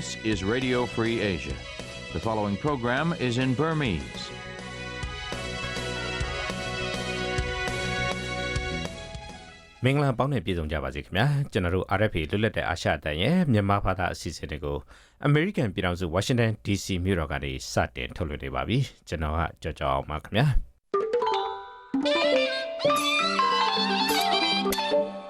This is Radio Free Asia. The following program is in Burmese. ။မင်္ဂလာပေါင်းနဲ့ပြည်စုံကြပါစေခင်ဗျာ။ကျွန်တော်တို့ RFA လွတ်လပ်တဲ့အာရှအသံရဲ့မြန်မာဘာသာအစီအစဉ်တွေကို American ပြည်ထောင်စု Washington DC မြို့တော်ကနေစတင်ထုတ်လွှင့်နေပါပြီ။ကျွန်တော်ကကြော်ကြော်အောင်ပါခင်ဗျာ။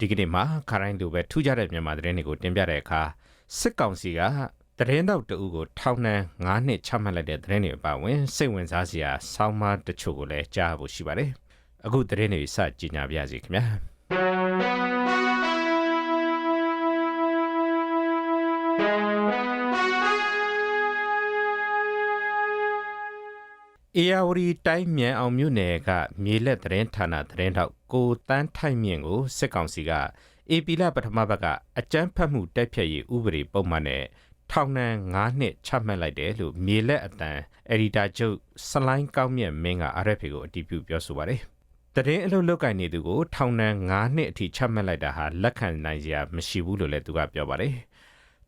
ဒီကနေ့မှာခရိုင်းလိုပဲထူးခြားတဲ့မြန်မာသတင်းတွေကိုတင်ပြတဲ့အခါစစ်ကောင်စီကသတင်းတော့တအုပ်ကိုထောင်နှံ9နှစ်ချမှတ်လိုက်တဲ့သတင်းတွေအပါအဝင်စိတ်ဝင်စားစရာဆောင်းပါးတချို့ကိုလည်းကြားဖို့ရှိပါတယ်။အခုသတင်းတွေစကြည့်ညာပြစီခင်ဗျာ။။ အေယာဝတီတိုင်းမြန်အောင်မြို့နယ်ကမြေလက်သတင်းဌာနသတင်းတောက်ကိုတန်းထိုက်မြင့်ကိုစစ်ကောင်စီကအေပီလာပထမဘက်ကအကြမ်းဖက်မှုတိုက်ဖျက်ရေးဥပဒေပုံမှန်နဲ့ထောင်ဒဏ်9နှစ်ချမှတ်လိုက်တယ်လို့မြေလက်အတန်အဒီတာချုပ်စလိုင်းကောင်းမြတ်မင်းက RFA ကိုအတည်ပြုပြောဆိုပါတယ်။တရင်အလုပ်လုပ်ကိုင်နေသူကိုထောင်ဒဏ်9နှစ်အထိချမှတ်လိုက်တာဟာလက်ခံနိုင်စရာမရှိဘူးလို့လည်းသူကပြောပါတယ်။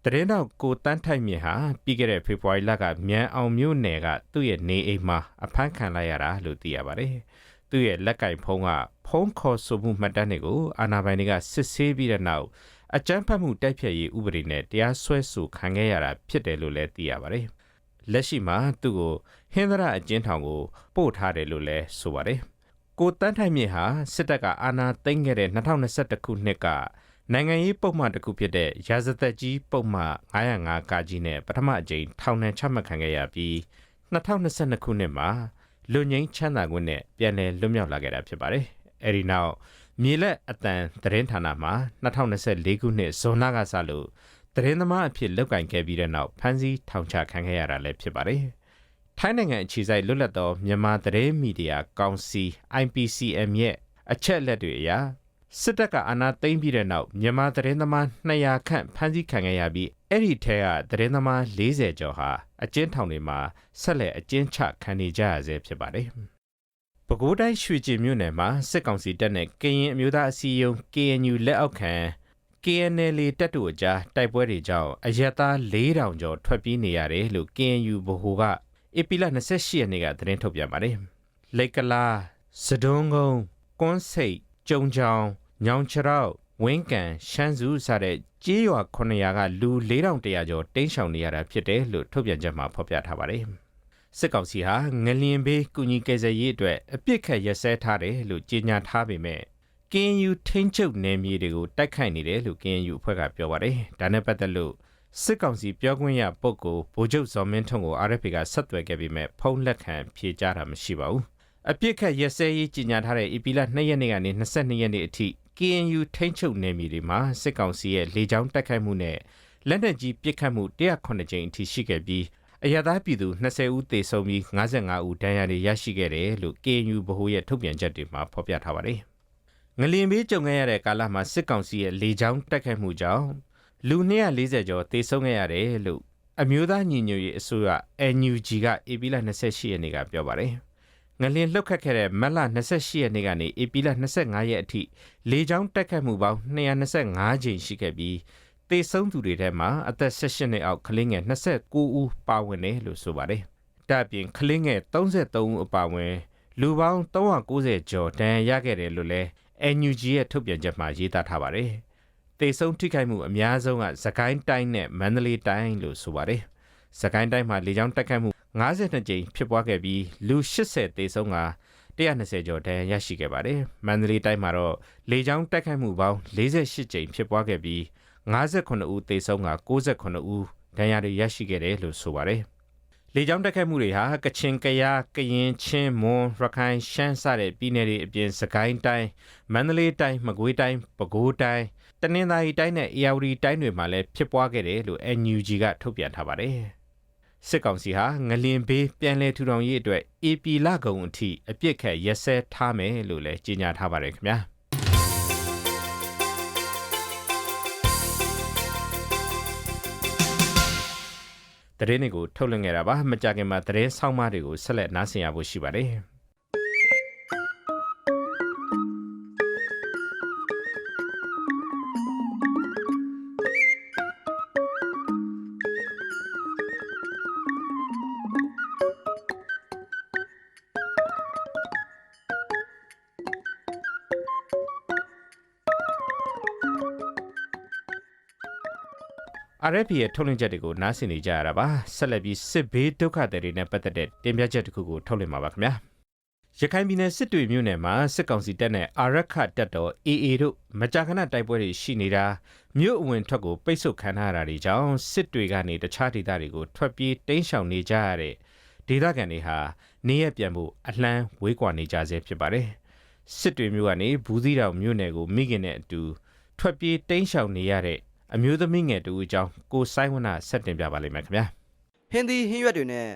တရင်တော့ကိုတန်းထိုက်မြင့်ဟာပြီးခဲ့တဲ့ဖေဖော်ဝါရီလကမြန်အောင်မြို့နယ်ကသူ့ရဲ့နေအိမ်မှာအဖမ်းခံလိုက်ရတာလို့သိရပါတယ်။သူ့ရဲ့လက်ကင်ဖုံးကဖုံးခေါ်ဆိုမှုမှတ်တမ်းတွေကိုအာဏာပိုင်တွေကစစ်ဆေးပြီးတဲ့နောက်အကြမ်းဖက်မှုတိုက်ဖျက်ရေးဥပဒေနဲ့တရားစွဲဆိုခံခဲ့ရတာဖြစ်တယ်လို့လည်းသိရပါတယ်။လက်ရှိမှာသူ့ကိုဟင်္ဒရာအကျဉ်းထောင်ကိုပို့ထားတယ်လို့လည်းဆိုပါတယ်။ကိုတန်းထိုင်မြေဟာစစ်တပ်ကအာဏာသိမ်းခဲ့တဲ့2021ခုနှစ်က နိုင်ငံရေးပုံမှန်တစ်ခုဖြစ်တဲ့ရာဇသက်ကြီးပုံမှန်905ကကြီးနဲ့ပထမအကြိမ်ထောင်ဒဏ်ချမှတ်ခံခဲ့ရပြီး2022ခုနှစ်မှာလူငင်းချမ်းသာခွင့်နဲ့ပြန်လည်လွတ်မြောက်လာခဲ့တာဖြစ်ပါတယ်။အဲဒီနောက်မြေလက်အတန်သတင်းဌာနမှာ2024ခုနှစ်ဇွန်လကစလို့သတင်းသမားအဖြစ်လုပ်ကင်ခဲ့ပြီးတဲ့နောက်ဖမ်းဆီးထောင်ချခံခဲ့ရတာလည်းဖြစ်ပါတယ်။ထိုင်းနိုင်ငံအခြေစိုက်လွတ်လပ်သောမြန်မာသတင်းမီဒီယာကောင်စီ IPCM ရဲ့အချက်အလက်တွေအရ စစ်တပ်ကအာဏာသိမ်းပြီးတဲ့နောက်မြန်မာသတင်းသမား200ခန့်ဖမ်းဆီးခံခဲ့ရပြီးအဲ့ဒီထဲကသတင်းသမား40ကျော်ဟာအကျဉ်းထောင်တွေမှာဆက်လက်အကျဉ်းချခံနေကြရဆဲဖြစ်ပါတယ်။ပဲခူးတိုင်းရွှေကျင်မြို့နယ်မှာစစ်ကောင်စီတပ်နဲ့ကရင်အမျိုးသားအစည်းအရုံး KNU လက်အောက်ခံ KNL တပ်တို့အကြားတိုက်ပွဲတွေကြောင့်အရက်သား4000ကျော်ထွက်ပြေးနေရတယ်လို့ KNU ဗဟိုကဧပြီလ28ရက်နေ့ကသတင်းထုတ်ပြန်ပါတယ်။လိတ်ကလာစဒုံကုန်းကွန်းစိတ်ကြုံချောင်း ညောင်ချရောက်ဝင်းကန်ရှမ်းစုစတဲ့ကြေးရွာ900ကလူ4100ကျော်တိမ်းရှောင်နေရတာဖြစ်တယ်လို့ထုတ်ပြန်ချက်မှာဖော်ပြထားပါတယ်။စစ်ကောင်စီဟာငလျင်ဘေးကုညီကယ်ဆယ်ရေးအတွက်အပြစ်ခတ်ရက်စဲထားတယ်လို့ကြေညာထားပေမဲ့ KNU ထိန်းချုပ်နယ်မြေတွေကိုတိုက်ခိုက်နေတယ်လို့ KNU အဖွဲ့ကပြောပါတယ်။ဒါနဲ့ပတ်သက်လို့စစ်ကောင်စီပြောခွင့်ရပုဂ္ဂိုလ်ဗိုလ်ချုပ်ဇော်မင်းထွန်းကို RFA ကဆက်သွယ်ခဲ့ပေမဲ့ဖုန်းလက်ခံဖြေကြားတာမရှိပါဘူး။အပြစ်ခတ်ရက်စဲရေးကြေညာထားတဲ့ EP လ2ရက်နေ့ကနေ22ရက်နေ့အထိ KNU ထိန်းချုပ်နယ်မြေတွေမှာစစ်ကောင်စီရဲ့လေကြောင်းတိုက်ခိုက်မှုနဲ့လက်နက်ကြီးပစ်ခတ်မှု109ကြိမ်အထိရှိခဲ့ပြီးအရသာပြည်သူ20ဦးသေဆုံးပြီး55ဦးဒဏ်ရာတွေရရှိခဲ့တယ်လို့ KNU ဗဟိုရဲ့ထုတ်ပြန်ချက်တွေမှာဖော်ပြထားပါတယ်။ငလင်ဘေးကြုံခဲ့ရတဲ့ကာလမှာစစ်ကောင်စီရဲ့လေကြောင်းတိုက်ခိုက်မှုကြောင့်လူ240ကျော်သေဆုံးခဲ့ရတယ်လို့အမျိုးသားညီညွတ်ရေးအစိုးရ NUG က AP လ28ရက်နေ့ကပြောပါတယ်။ ငလင်လှုပ်ခတ်ခဲ့တဲ့မတ်လ28ရက်နေ့ကနေဧပြီလ25ရက်အထိလေကြောင်းတိုက်ခတ်မှုပေါင်း225ကြိမ်ရှိခဲ့ပြီးတေဆုံးသူတွေထဲမှာအသက်16နှစ်အောက်ကလေးငယ်29ဦးပါဝင်တယ်လို့ဆိုပါတယ်။ဒါ့အပြင်ကလေးငယ်33ဦးအပါအဝင် လူပေါင်း390ကျော်ဒဏ်ရာရခဲ့တယ်လို့လည်း NUG ရဲ့ထုတ်ပြန်ချက်မှာရေးသားထားပါတယ်။တေဆုံးထိခိုက်မှုအများဆုံးကသကိုင်းတိုင်းနဲ့မန္တလေးတိုင်းလို့ဆိုပါတယ်။သကိုင်းတိုင်းမှာလေကြောင်းတိုက်ခတ်မှု 52ကြိမ်ဖြစ်ပွားခဲ့ပြီးလူ80သေဆုံးက120ကျော်ဒဏ်ရာရရှိခဲ့ပါတယ်။မန္တလေးတိုင်းမှာတော့လေကြောင်းတိုက်ခိုက်မှုပေါင်း48ကြိမ်ဖြစ်ပွားခဲ့ပြီး58ဦးသေဆုံးက68ဦးဒဏ်ရာတွေရရှိခဲ့တယ်လို့ဆိုပါတယ်။လေကြောင်းတိုက်ခိုက်မှုတွေဟာကချင်ကယားကရင်ချင်းမွန်ရခိုင်ရှမ်းစတဲ့ပြည်နယ်တွေအပြင်စကိုင်းတိုင်းမန္တလေးတိုင်းမကွေးတိုင်းပဲခူးတိုင်းတနင်္သာရီတိုင်းနဲ့အေရဝတီတိုင်းတွေမှာလည်းဖြစ်ပွားခဲ့တယ်လို့ NUG ကထုတ်ပြန်ထားပါတယ်။ စစ်ကောင်စီဟာငလင်ဘေးပြန်လည်ထူထောင်ရေးအတွက် AP လကုံအထိအပြစ်ခတ်ရက်စဲထားမယ်လို့လည်းကြေညာထားပါတယ်ခင်ဗျာ။သတင်းတွေကိုထုတ်လွှင့်ခဲ့တာပါမကြခင်မှာသတင်းဆောင်းပါးတွေကိုဆက်လက်နားဆင်ရဖို့ရှိပါတယ် RFP ရဲ့ထုတ်လွှင့်ချက်တွေကိုနားဆင်နေကြရတာပါဆက်လက်ပြီးစစ်ဘေးဒုက္ခသည်တွေနဲ့ပတ်သက်တဲ့တင်ပြချက်တစ်ခုကိုထုတ်လွှင့်ပါပါခင်ဗျာရခိုင်ပြည်နယ်စစ်တွေမြို့နယ်မှာစစ်ကောင်စီတပ်နဲ့အာရခတပ်တော် AA တို့မကြာခဏတိုက်ပွဲတွေရှိနေတာမြို့အဝင်ထွက်ကိုပိတ်ဆို့ခံထားရတာတွေကြောင့်စစ်တွေကနေတခြားဒေသတွေကိုထွက်ပြေးတိမ်းရှောင်နေကြရတဲ့ဒေသခံတွေဟာနေရပြန်ဖို့အလှမ်းဝေးကွာနေကြဆဲဖြစ်ပါတယ်စစ်တွေမြို့ကနေဘူးသီးတောင်မြို့နယ်ကိုမိခင်နဲ့အတူထွက်ပြေးတိမ်းရှောင်နေရတဲ့ အမျိုးသမီးငယ်တူအကြောင်းကိုဆိုင်ဝနာဆက်တင်ပြပါလိမ့်မယ်ခင်ဗျာဟင်းသီးဟင်းရွက်တွေနဲ့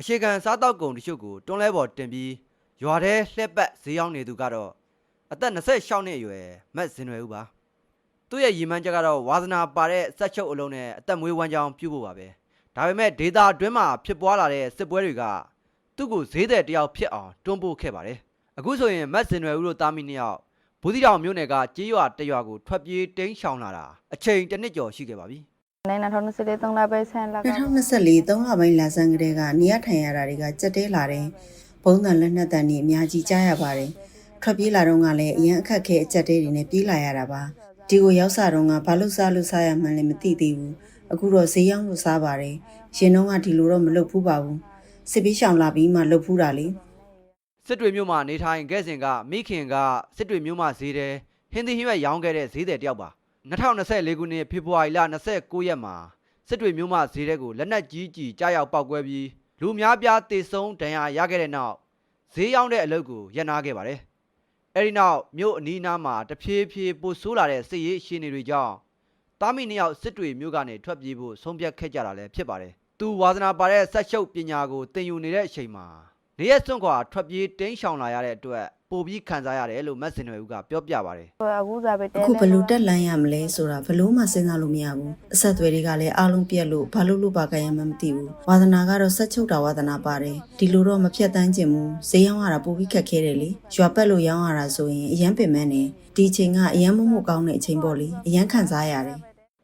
အခြေခံစားတောက်ကုန်တချို့ကိုတွန်းလဲပေါ်တင်ပြီးရွာထဲလှက်ပတ်ဈေးရောက်နေသူကတော့အသက်26နှစ်အရွယ်မက်ဇင်ရွယ်ဦးပါသူ့ရဲ့ရည်မှန်းချက်ကတော့ဝါသနာပါတဲ့စက်ချုပ်အလုံးနဲ့အသက်မွေးဝမ်းကြောင်းပြုဖို့ပါပဲဒါပေမဲ့ဒေတာအတွင်းမှာဖြစ်ပွားလာတဲ့စစ်ပွဲတွေကသူ့ကိုဈေးတဲ့တယောက်ဖြစ်အောင်တွန်းပို့ခဲ့ပါတယ်အခုဆိုရင်မက်ဇင်ရွယ်ဦးတို့တာမီနှစ်ယောက် ဘူးတီတောင်မြို့နယ်ကကြေးရွာတရွာကိုထွက်ပြေးတိမ်းရှောင်လာတာအချိန်တစ်နှစ်ကျော်ရှိခဲ့ပါပြီနိုင်2024 3လပဲဆန်လာက2024သုံးလပိုင်းလာဆန်းကလေးကနေရထိုင်ရတာတွေကကြက်တဲလာတယ်။ဘုံတန်လက်နက်တန်တွေအများကြီးကြားရပါတယ်။ထွက်ပြေးလာတော့ကလည်းအရင်အခက်ခဲအကြက်တဲတွေနဲ့ပြေးလာရတာပါ။ဒီကိုရောက်စားတော့ကဘာလို့စားလို့စားရမှန်းလည်းမသိသေးဘူး။အခုတော့ဈေးရောက်လို့စားပါတယ်။ရင်တော့ကဒီလိုတော့မလုပ်ဘူးပါဘူး။စစ်ပေးရှောင်လာပြီးမှလုပ်ဖူးတာလေ။ စစ်တွေမြို့မှာနေထိုင်ခဲ့စဉ်ကမိခင်ကစစ်တွေမြို့မှာဈေးတယ်ဟင်းသီးဟင်းရွက်ရောင်းခဲ့တဲ့ဈေးတယ်တယောက်ပါ2024ခုနှစ်ဖေဖော်ဝါရီလ29ရက်မှာစစ်တွေမြို့မှာဈေးတဲ့ကိုလက်နက်ကြီးကြီးကြားရောက်ပောက်ကွဲပြီးလူအများပြားတေဆုံးဒဏ်ရာရခဲ့တဲ့နောက်ဈေးရောက်တဲ့အလုပ်ကိုရပ်နာခဲ့ပါတယ်အဲဒီနောက်မြို့အနီးအနားမှာတဖြည်းဖြည်းပိုဆိုးလာတဲ့စစ်ရေးအခြေအနေတွေကြောင့်တာမီနှစ်ယောက်စစ်တွေမြို့ကနေထွက်ပြေးဖို့ဆုံးဖြတ်ခဲ့ကြတာလည်းဖြစ်ပါတယ်သူဝါသနာပါတဲ့ဆက်ချုပ်ပညာကိုသင်ယူနေတဲ့အချိန်မှာ နေရက်စွန့်ခွာထွက်ပြေးတင်းရှောင်လာရတဲ့အတွက်ပိုပြီးခံစားရတယ်လို့မက်စင်ရွယ်ဦးကပြောပြပါတယ်အခုစားပဲတဲအခုဘယ်လို့တက်လန်းရမလဲဆိုတာဘယ်လို့မှစဉ်းစားလို့မရဘူးအဆက်အသွယ်တွေကလည်းအားလုံးပြက်လို့ဘာလို့လို့ပါကြရမှန်းမသိဘူးဝါသနာကတော့ဆက်ချုပ်တာဝါသနာပါတယ်ဒီလိုတော့မဖြတ်တန်းကျင်ဘူးဈေးရောက်ရတာပိုပြီးခက်ခဲတယ်လေရွာပက်လို့ရောင်းရတာဆိုရင်အရန်ပင်မနေဒီအချိန်ကအရန်မမို့ကောင်းတဲ့အချိန်ပေါ့လေအရန်ခံစားရတယ်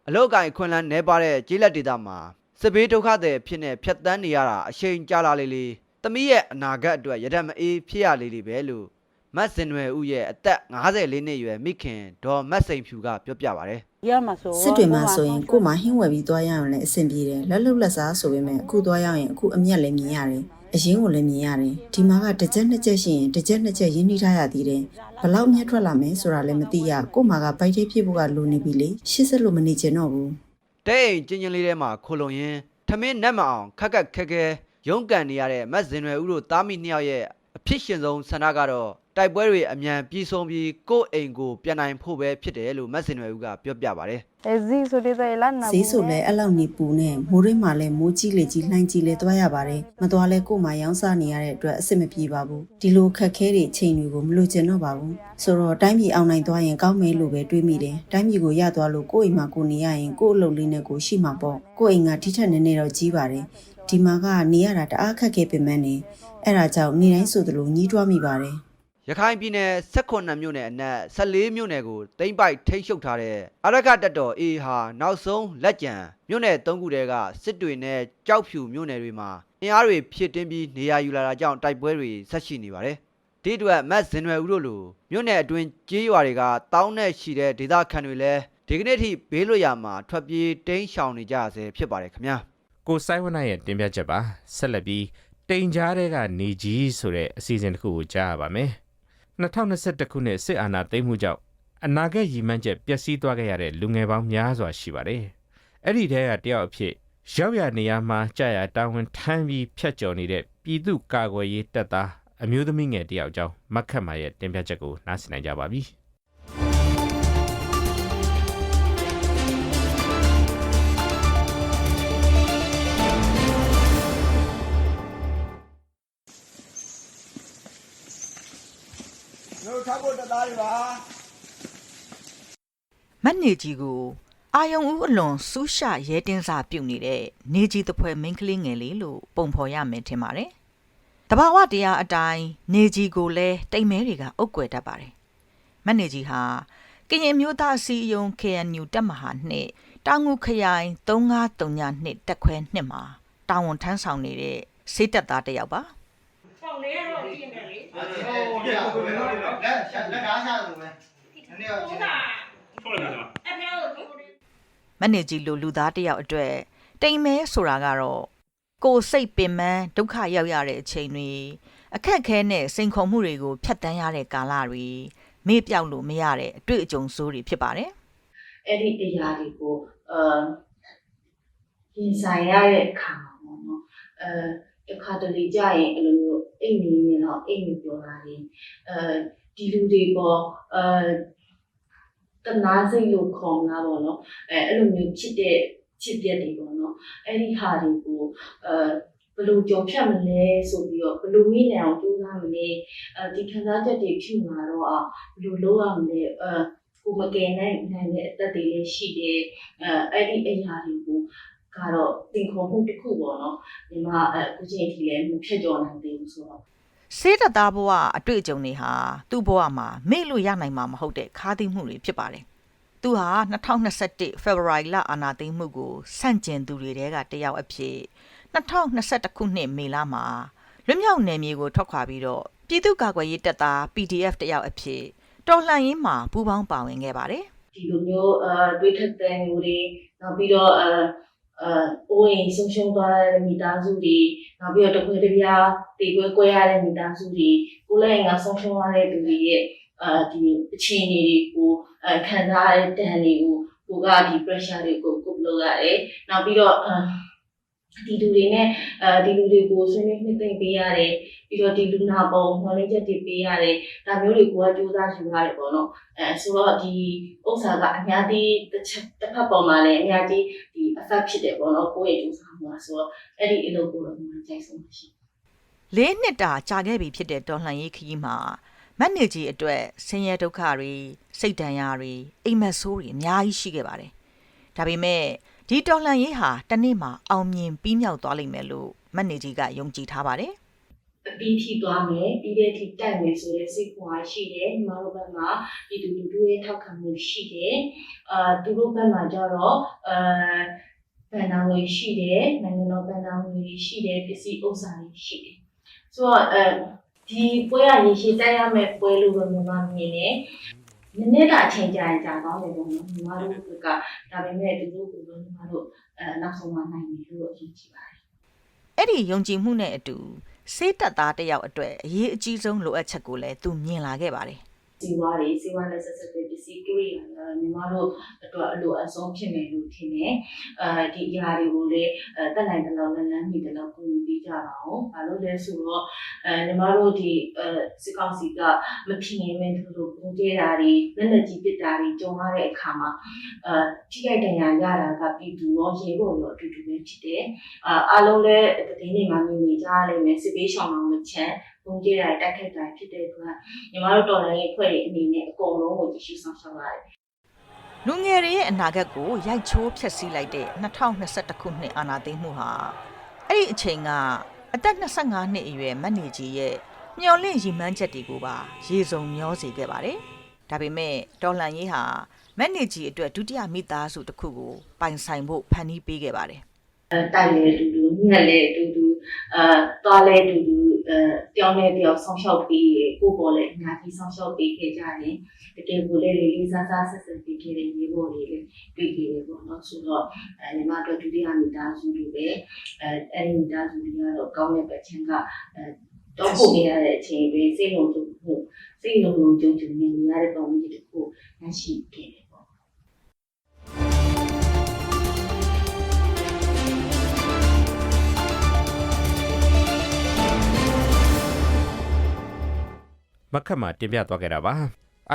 အလောက်ကင်ခွန်လန်းနေပါတဲ့ကျေးလက်ဒေသမှာစစ်ဘေးဒုက္ခသည်ဖြစ်နေဖြတ်တန်းနေရတာအချိန်ကြာလာလေလေ သမီးရဲ့အနာဂတ်အတွက်ရတမအေးဖြစ်ရလေလေပဲလို့မက်စင်ရွယ်ဦးရဲ့အသက်54နှစ်အရွယ်မိခင်ဒေါ်မက်စိန်ဖြူကပြောပြပါတယ်ရမှာဆိုစစ်တွေမှာဆိုရင်ကို့မှာဟင်းဝယ်ပြီးသွားရအောင်လည်းအဆင်ပြေတယ်လက်လုတ်လက်စားဆိုပေမဲ့အခုသွားရရင်အခုအမျက်လည်းမြင်ရတယ်အရင်ကိုလည်းမြင်ရတယ်ဒီမှာကတစ်ချက်နှစ်ချက်ရှိရင်တစ်ချက်နှစ်ချက်ရင်းနှီးထားရသေးတယ်ဘလောက်မြတ်ထွက်လာမယ်ဆိုတာလည်းမသိရကို့မှာကပိုက်သေးဖြစ်ဖို့ကလိုနေပြီလေရှစ်စက်လို့မနေချင်တော့ဘူးတဲ့အိမ်ချင်းချင်းလေးထဲမှာခိုလုံရင်းထမင်းနက်မအောင်ခက်ခက်ခဲခဲ ရုန်းကန်နေရတဲ့မက်စင်ရွယ်ဦးတို့တားမိနှစ်ယောက်ရဲ့အဖြစ်ရှင်ဆုံးဆန္ဒကတော့တိုက်ပွဲတွေအမြန်ပြီးဆုံးပြီးကိုယ့်အိမ်ကိုပြန်နိုင်ဖို့ပဲဖြစ်တယ်လို့မက်စင်ရွယ်ဦးကပြောပြပါတယ်ဇီဆိုတဲ့လာနာဈေးဆိုလဲအဲ့လောက်နေပူနဲ့မိုးရင်းမှာလဲမိုးကြီးလေကြီးလှိုင်းကြီးလဲသွားရပါတယ်မသွားလဲကို့မှာရောင်းစားနေရတဲ့အတွက်အဆင်မပြေပါဘူးဒီလိုခက်ခဲတွေချိန်တွေကိုမလိုချင်တော့ပါဘူးဆိုတော့တိုင်းပြည်အောင်နိုင်သွားရင်ကောင်းမယ်လို့ပဲတွေးမိတယ်တိုင်းပြည်ကိုရသွားလို့ကိုယ့်အိမ်မှာကိုနေရရင်ကိုယ့်အလုပ်လေးနဲ့ကိုရှိမှာပေါ့ကိုယ့်အိမ်ကထိထက်နေနေတော့ကြီးပါတယ် ဒီမှာကနေရတာတအားခက်ခဲပင်မနေအဲ့ဒါကြောင့်နေတိုင်းဆိုသလိုညှိတွားမိပါတယ်ရခိုင်ပြည်နယ်18မြို့နယ်အနက်14မြို့နယ်ကိုတိမ့်ပိုက်ထိန်းချုပ်ထားတဲ့အရကတပ်တော် A ဟာနောက်ဆုံးလက်ကျန်မြို့နယ်3ခုတည်းကစစ်တွေနဲ့ကြောက်ဖြူမြို့နယ်တွေမှာအင်အားတွေဖြစ်တင်းပြီးနေရာယူလာတာကြောင့်တိုက်ပွဲတွေဆက်ရှိနေပါတယ်။ဒီအတွက်မတ်ဇင်ရွယ်ဦးတို့လိုမြို့နယ်အတွင်းကြေးရွာတွေကတောင်းနဲ့ရှိတဲ့ဒေသခံတွေလည်းဒီကနေ့ထိဘေးလွတ်ရာမှာထွက်ပြေးတိမ်းရှောင်နေကြဆဲဖြစ်ပါတယ်ခင်ဗျာ။ ကိုဆိုင်ဝနာရဲ့တင်ပြချက်ပါဆက်လက်ပြီးတိန်ကြားတဲ့ကနေကြီးဆိုတဲ့အစီအစဉ်တစ်ခုကိုကြားရပါမယ်2021ခုနှစ်စစ်အာဏာသိမ်းမှုကြောင့်အနာဂတ်ရည်မှန်းချက်ပျက်စီးသွားခဲ့ရတဲ့လူငယ်ပေါင်းများစွာရှိပါတယ်အဲ့ဒီထဲကတယောက်အဖြစ်ရောက်ရနေရမှာကြာရတာဝန်ထမ်းပြီးဖြတ်ကျော်နေတဲ့ပြည်သူ့ကာကွယ်ရေးတပ်သားအမျိုးသမီးငယ်တယောက်အကြောင်းမက်ခတ်မာရဲ့တင်ပြချက်ကိုနားဆင်နိုင်ကြပါပြီ မတ်နေကြီးကိုအာယုံဦးအလွန်စူးရှရဲတင်းစာပြုတ်နေတဲ့နေကြီးတပွဲမိန်းကလေးငယ်လေးလို့ပုံဖော်ရမယ်ထင်ပါတယ်။တဘာဝတရားအတိုင်းနေကြီးကိုလည်းတိမ်မဲတွေကအုပ်ကွယ်တတ်ပါတယ်။မတ်နေကြီးဟာကရင်မျိုးသားအစည်းအရုံး KNU တပ်မဟာနှစ်တောင်ငူခရိုင်3932နှစ်တက်ခွဲနှစ်မှာတာဝန်ထမ်းဆောင်နေတဲ့စေးတပ်သားတစ်ယောက်ပါပေါင်လေးကတော့ပြ င်းတယ်လေဟိုပြကိုလည်းတော့လက်လက်ကားချတယ်မယ်နည်းနည်းဟုတ်ချင်းတာထုတ်လိုက်တာအဖေကိုသူမမက်နေဂျီလိုလူသားတစ်ယောက်အတွက်တိမ်မဲဆိုတာကတော့ကိုယ်စိတ်ပင်ပန်းဒုက္ခရောက်ရတဲ့အချိန်တွေအခက်အခဲနဲ့စိန်ခေါ်မှုတွေကိုဖြတ်တန်းရတဲ့ကာလတွေမေ့ပြောက်လို့မရတဲ့အတွေ့အကြုံဆိုးတွေဖြစ်ပါတယ်အဲ့ဒီအရာတွေကိုအာရင်ဆိုင်ရတဲ့အခါမှာပေါ့နော်အဲ တစ်ခါတလေကြာရင်အဲ့လိုမျိုးအိမ်နေနေတော့အိမ်နေပြောတာလေအဲဒီလူတွေပေါ့အဲတနာစိတ်လို့ခေါ်မှာပေါ့နော်အဲအဲ့လိုမျိုးဖြစ်တဲ့ဖြစ်ပြတွေပေါ့နော်အဲ့ဒီဟာတွေကိုအဲဘယ်လိုကြော်ဖြတ်မလဲဆိုပြီးတော့ဘယ်လိုမိနိုင်အောင်ကြိုးစားမလဲအဲဒီခံစားချက်တွေဖြစ်မှာတော့အာဘယ်လိုလုပ်ရမလဲအဲကိုမကယ်နိုင်နိုင်တဲ့အသက်တွေလည်းရှိတယ်အဲအဲ့ဒီအရာတွေကို ကတော့တင်ခေါ်မှုတစ်ခုပေါ့နော်ဒီမှာအခုချိန်ထိလည်းမဖြတ်ကျော်နိုင်သေးဘူးဆိုတော့စေးတသားဘဝအတွေ့အကြုံတွေဟာသူ့ဘဝမှာမေ့လို့ရနိုင်မှာမဟုတ်တဲ့ခါးသိမ်းမှုတွေဖြစ်ပါတယ်။သူဟာ2021 February လအာနာသိမ်းမှုကိုစန့်ကျင်သူတွေတဲကတယောက်အဖြစ်2021ခုနှစ်မေလမှာလွတ်မြောက်နယ်မြေကိုထွက်ခွာပြီးတော့ပြည်သူ့ကာကွယ်ရေးတပ်သား PDF တယောက်အဖြစ်တော်လှန်ရေးမှာပူးပေါင်းပါဝင်ခဲ့ပါတယ်။ဒီလိုမျိုးအဲတွေးထက်တဲ့မျိုးတွေနောက်ပြီးတော့အဲ အဲအိုးအိမ်ဆုံးရှုံးသွားတဲ့မိသားစုတွေနောက်ပြီးတော့တခွေတပြားတေခွဲကွဲရတဲ့မိသားစုတွေကိုယ်လည်းငါဆုံးရှုံးရတဲ့သူတွေရဲ့အဲဒီအခြေအနေတွေကိုအဲခံစားရတဲ့တန်တွေကိုကိုကဒီ pressure တွေကိုကိုယ်လုပ်ရတယ်နောက်ပြီးတော့အဲ ဒီလူတွေနဲ့အဲဒီလူတွေကိုဆွေးနွေးနှစ်သိမ့်ပေးရတယ်ပြီးတော့ဒီလူနာပုံနှော်လင်းချက်တွေပေးရတယ်ဒါမျိုးတွေကိုကစူးစမ်းယူရတယ်ပေါ့နော်အဲဆိုတော့ဒီဥစ္စာကအများကြီးတစ်ချက်တစ်ဖက်ပေါ်မှာလည်းအများကြီးဒီ effect ဖြစ်တယ်ပေါ့နော်ကိုယ့်ရဲ့စူးစမ်းမှုอ่ะဆိုတော့အဲ့ဒီအလုပ်ကိုတော့မှကြိုက်ဆုံးပါရှိလေးနှစ်တာကြာခဲ့ပြီဖြစ်တဲ့တော်လှန်ရေးခရီးမှာမက်နေကြီးအတွက်ဆင်းရဲဒုက္ခတွေစိတ်ဒဏ်ရာတွေအိမ်မက်ဆိုးတွေအများကြီးရှိခဲ့ပါတယ်။ဒါပေမဲ့ ဒီတော်လှန်ရေးဟာတစ်နေ့မှာအောင်မြင်ပြီးမြောက်သွားလိမ့်မယ်လို့မက်နေကြီးကယုံကြည်ထားပါတယ်အပြီးထိသွားမယ်ပြီးတဲ့ထိတက်မယ်ဆိုတဲ့စိတ်ပွားရှိတယ်ညီမတို့ဘက်မှာဒီလူလူတို့ရဲ့ထောက်ခံမှုရှိတယ်အာသူတို့ဘက်မှာကျတော့အဲဗန်နာငွေရှိတယ်နိုင်ငံတော်ဗန်နာငွေရှိတယ်ပစ္စည်းဥစ္စာတွေရှိတယ်ဆိုတော့အဲဒီပွဲရရေရှိတက်ရမယ့်ပွဲလို့ပဲညီမမြင်တယ် နည်းနည်းကအချိန်ကြာရင်ကြာတော့တယ်ပေါ့နော်ညီမတို့ကဒါပေမဲ့သူတို့ကညီမတို့အဲနောက်ဆုံးမနိုင်ဘူးလို့အရင်ကြည့်ပါတယ်။အဲ့ဒီယုံကြည်မှုနဲ့အတူစေးတက်သားတစ်ယောက်အတွက်အရေးအကြီးဆုံးလိုအပ်ချက်ကိုလည်းသူမြင်လာခဲ့ပါတယ် စီဝါတွေစီဝါနဲ့ဆက်ဆက်တဲ့ပစ္စည်းကိရိယာတွေညီမတို့အတွက်အလိုအဆုံးဖြစ်မယ်လို့ထင်တယ်။အဲဒီအရာတွေကိုလည်းအဲတက်နိုင်တဲ့လောက်လန်းလန်းမိတဲ့လောက်ကူညီပေးကြပါအောင်။ဘာလို့လဲဆိုတော့အဲညီမတို့ဒီအဲစစ်ကောင်စီကမဖြစ်ရင်မင်းတို့ပုံကျဲတာတွေလက်လက်ကြီးပစ်တာတွေကြုံရတဲ့အခါမှာအဲထိခိုက်ဒဏ်ရာရတာကပြည်သူရောရေဖို့ရောအတူတူပဲဖြစ်တယ်။အာအားလုံးလည်းသတင်းတွေမှာမြင်နေကြရလိမ့်မယ်စစ်ပေးရှောင်အောင်မချမ်း ပုံကျဲတာတိုက်ခိုက်တာဖြစ်တဲ့အတွက်ညီမတို့တော်လိုင်းရဲ့ဖွဲ့ရဲ့အနေနဲ့အကုန်လုံးကိုကြည့်ရှုဆောင်ရှောက်ရတယ်။လူငယ်တွေရဲ့အနာဂတ်ကိုရိုက်ချိုးဖျက်ဆီးလိုက်တဲ့2021ခုနှစ်အာဏာသိမ်းမှုဟာအဲ့ဒီအချိန်ကအသက်25နှစ်အရွယ်မက်နေကြီးရဲ့မျော်လင့်ရည်မှန်းချက်တွေကိုပါရေစုံမျောစေခဲ့ပါတယ်။ဒါပေမဲ့တော်လန်ရေးဟာမက်နေကြီးအတွက်ဒုတိယမိသားစုတစ်ခုကိုပိုင်ဆိုင်ဖို့ဖန်တီးပေးခဲ့ပါတယ်အဲ တိုက်လေတူတူညက်လေတူတူအဲသွားလေတူတူအဲပြောင်းလဲပြောင်းဆောင်ရှောက်ပြီးကိုပေါ်လေအများကြီးဆောင်ရှောက်ပြီးခဲ့ကြတယ်တကယ်ကိုလေလေးလေးစားစားဆက်ဆက်ပြီးခဲ့တဲ့ရေပေါ်လေးလည်းတွေ့ခဲ့တယ်ပေါ့နော်ဆိုတော့အဲညီမတို့ဒုတိယမိသားစုတွေပဲအဲအဲဒီမိသားစုတွေကတော့ကောင်းတဲ့ပတ်ချမ်းကအဲတော့ပို့နေရတဲ့အချိန်တွေစိတ်လုံးကြုံမှုစိတ်လုံးလုံးကြုံကြုံနေရတဲ့ပုံစံတစ်ခုရရှိခဲ့တယ် မခက်မှာတင်ပြသွားခဲ့တာပါ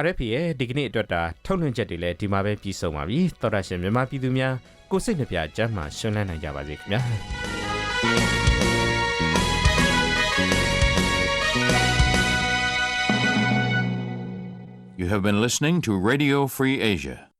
RFP ရဲ့ဒီကနေ့အတွက်တာထုတ်လွှင့်ချက်တွေလည်းဒီမှာပဲပြီးဆုံးပါပြီတော်ရရှင်မြန်မာပြည်သူများကိုစိတ်နှပြကျမ်းမှာရှင်လန်းနိုင်ကြပါစေခင်ဗျာ You have been listening to Radio Free Asia.